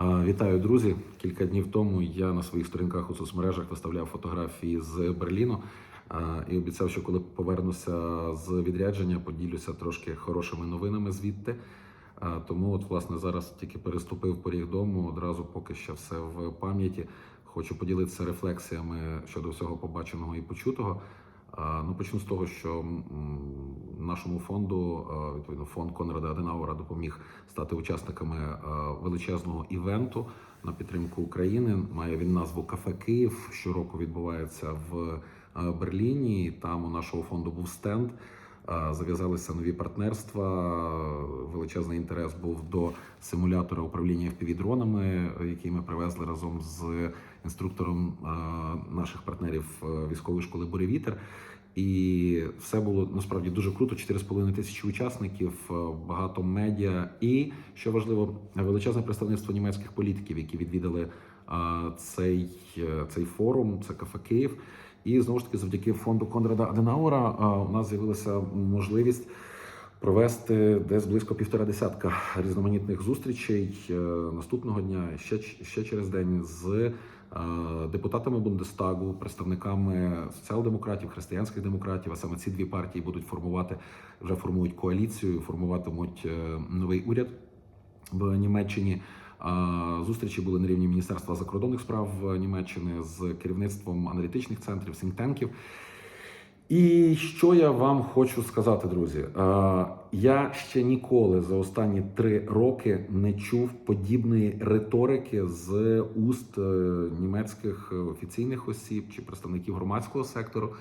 Вітаю, друзі! Кілька днів тому я на своїх сторінках у соцмережах виставляв фотографії з Берліну і обіцяв, що коли повернуся з відрядження, поділюся трошки хорошими новинами звідти. Тому, от, власне, зараз тільки переступив поріг дому, одразу поки що все в пам'яті. Хочу поділитися рефлексіями щодо всього побаченого і почутого. А, Ну, почну з того, що нашому фонду, відповідно, фонд Конрада Аденаура допоміг стати учасниками величезного івенту на підтримку України. Має він назву Кафе Київ. Щороку відбувається в Берліні. Там у нашого фонду був стенд. Зав'язалися нові партнерства. Величезний інтерес був до симулятора управління FPV-дронами, який ми привезли разом з інструктором наших партнерів е, військової школи Буревітер. І все було насправді дуже круто. 4,5 тисячі учасників, е, багато медіа, і що важливо, величезне представництво німецьких політиків, які відвідали цей, е, цей форум, це кафе Київ. І знову ж таки, завдяки фонду Конрада Аденауера а, у нас з'явилася можливість провести десь близько півтора десятка різноманітних зустрічей е, наступного дня, ще, ще через день з е, депутатами Бундестагу, представниками соціал-демократів, християнських демократів. А саме ці дві партії будуть формувати вже формують коаліцію, формуватимуть е, новий уряд в Німеччині. Зустрічі були на рівні Міністерства закордонних справ Німеччини з керівництвом аналітичних центрів, сінктенків. І що я вам хочу сказати, друзі? Я ще ніколи за останні три роки не чув подібної риторики з уст е, німецьких офіційних осіб чи представників громадського сектору.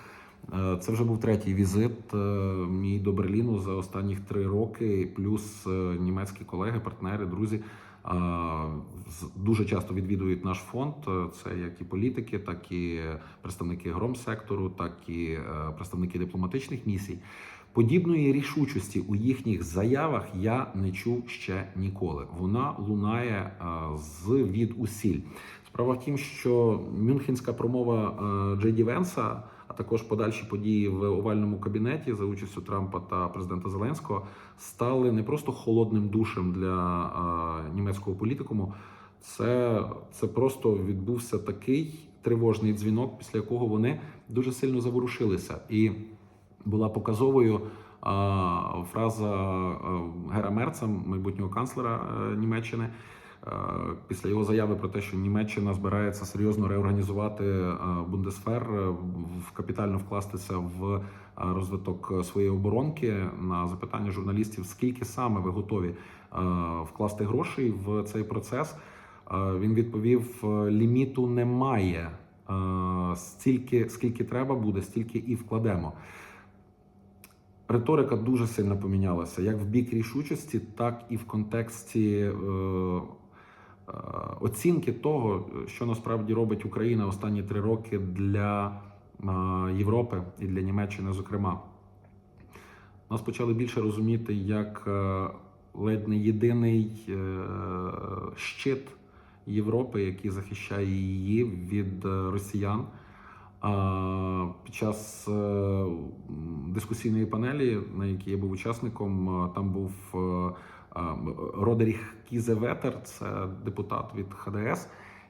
Е, Це вже був третій візит е, мій до Берліну за останніх три роки. Плюс німецькі колеги, партнери, друзі дуже часто відвідують наш фонд. Е, Це як і політики, так і представники громсектору, так і е, представники дипломатичних місій. Подібної рішучості у їхніх заявах я не чув ще ніколи. Вона лунає е, з від усіль. Справа в тім, що мюнхенська промова е, Джей Ді Венса, а також подальші події в овальному кабінеті за участю Трампа та президента Зеленського стали не просто холодним душем для німецького політикуму. Це, це просто відбувся такий тривожний дзвінок, після якого вони дуже сильно заворушилися. І була показовою а, фраза Гера Мерца, майбутнього канцлера е, Німеччини. Е, Після його заяви про те, що Німеччина збирається серйозно реорганізувати е, Бундесфер, е, капітально вкластися в розвиток своєї оборонки на запитання журналістів, скільки саме ви готові вкласти грошей в цей процес. Він відповів: ліміту немає. Стільки, скільки треба буде, стільки і вкладемо. Риторика дуже сильно помінялася як в бік рішучості, так і в контексті оцінки того, що насправді робить Україна останні три роки для е, Європи і для Німеччини, зокрема. Нас почали більше розуміти як е, ледь не єдиний е, щит Європи, який захищає її від е, росіян. Під час е, дискусійної панелі, на якій я був учасником, е, там був Родеріх Кізеветер, це депутат від ХДС,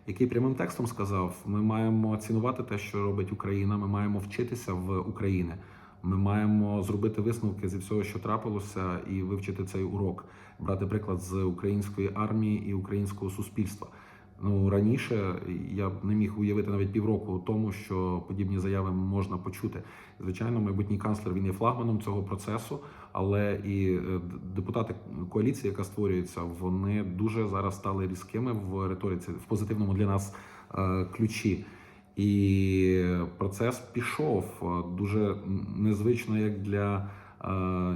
який прямим текстом сказав: ми маємо цінувати те, що робить Україна. Ми маємо вчитися в України. Ми маємо зробити висновки зі всього, що трапилося, і вивчити цей урок, брати приклад з української армії і українського суспільства. Ну раніше я б не міг уявити навіть півроку тому, що подібні заяви можна почути. Звичайно, майбутній канцлер він є флагманом цього процесу, але і е, депутати коаліції, яка створюється, вони дуже зараз стали різкими в риториці в позитивному для нас е, ключі. І процес пішов е, дуже незвично як для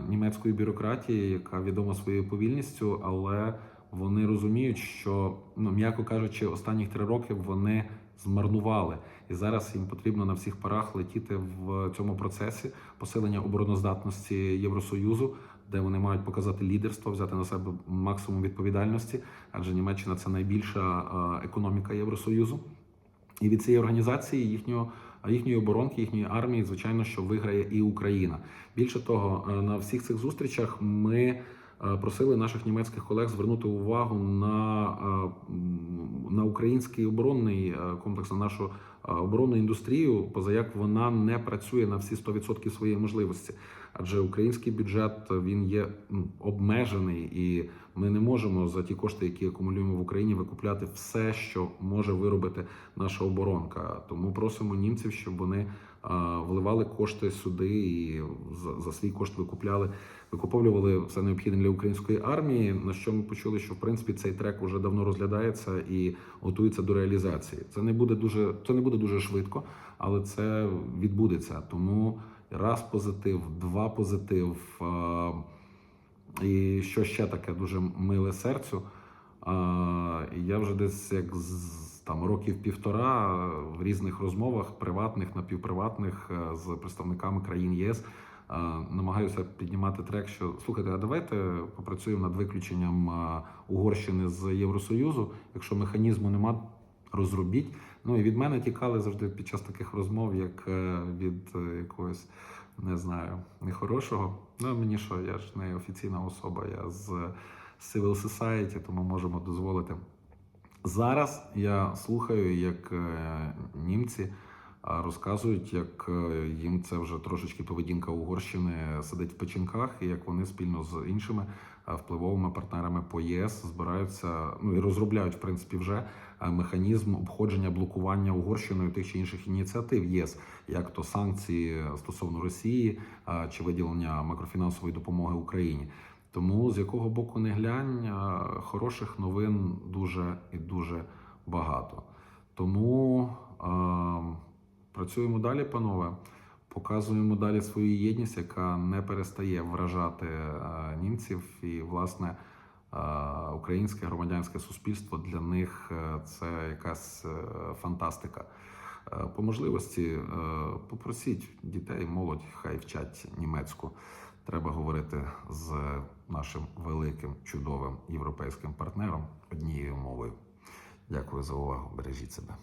німецької бюрократії, яка відома своєю повільністю, але вони розуміють, що ну м'яко кажучи, останніх три роки вони змарнували, і зараз їм потрібно на всіх парах летіти в цьому процесі посилення обороноздатності Євросоюзу, де вони мають показати лідерство, взяти на себе максимум відповідальності, адже Німеччина це найбільша економіка Євросоюзу. І від цієї організації їхнього їхньої оборонки, їхньої армії, звичайно, що виграє і Україна. Більше того, е, на всіх цих зустрічах ми просили наших німецьких колег звернути увагу на е, м, український оборонний е, комплекс, на нашу е, оборонну індустрію, позаяк вона не працює на всі 100% своєї можливості. Адже український бюджет він є ну, обмежений, і ми не можемо за ті кошти, які акумулюємо в Україні, викупляти все, що може виробити наша оборонка. Тому просимо німців, щоб вони вливали кошти сюди і за, за свій кошт викупляли, викуповували все необхідне для української армії. На що ми почули, що в принципі цей трек вже давно розглядається і готується до реалізації. Це не буде дуже, це не буде дуже швидко, але це відбудеться. Тому раз позитив, два позитив. і що ще таке дуже миле серцю. Я вже десь як там років півтора в різних розмовах, приватних, напівприватних, е, з представниками країн ЄС е, намагаюся піднімати трек, що слухайте, а давайте попрацюємо над виключенням е, Угорщини з Євросоюзу. Якщо механізму нема, розробіть. Ну і від мене тікали завжди під час таких розмов, як е, від е, якогось не знаю, нехорошого. Ну мені що, я ж не офіційна особа, я з Civil Society, тому можемо дозволити. Зараз я слухаю, як е, німці е, розказують, як е, їм це вже трошечки поведінка Угорщини сидить в печінках, і як вони спільно з іншими впливовими партнерами по ЄС збираються ну і розробляють в принципі вже механізм обходження блокування Угорщиною тих чи інших ініціатив ЄС, як то санкції стосовно Росії чи виділення макрофінансової допомоги Україні. Тому з якого боку не глянь, хороших новин дуже і дуже багато. Тому а, працюємо далі, панове. Показуємо далі свою єдність, яка не перестає вражати а, німців. І, власне, а, українське громадянське суспільство для них е, це якась е, фантастика. Е, По можливості е, попросіть дітей, молодь, хай вчать німецьку. Треба говорити з нашим великим чудовим європейським партнером однією мовою. Дякую за увагу. Бережіть себе.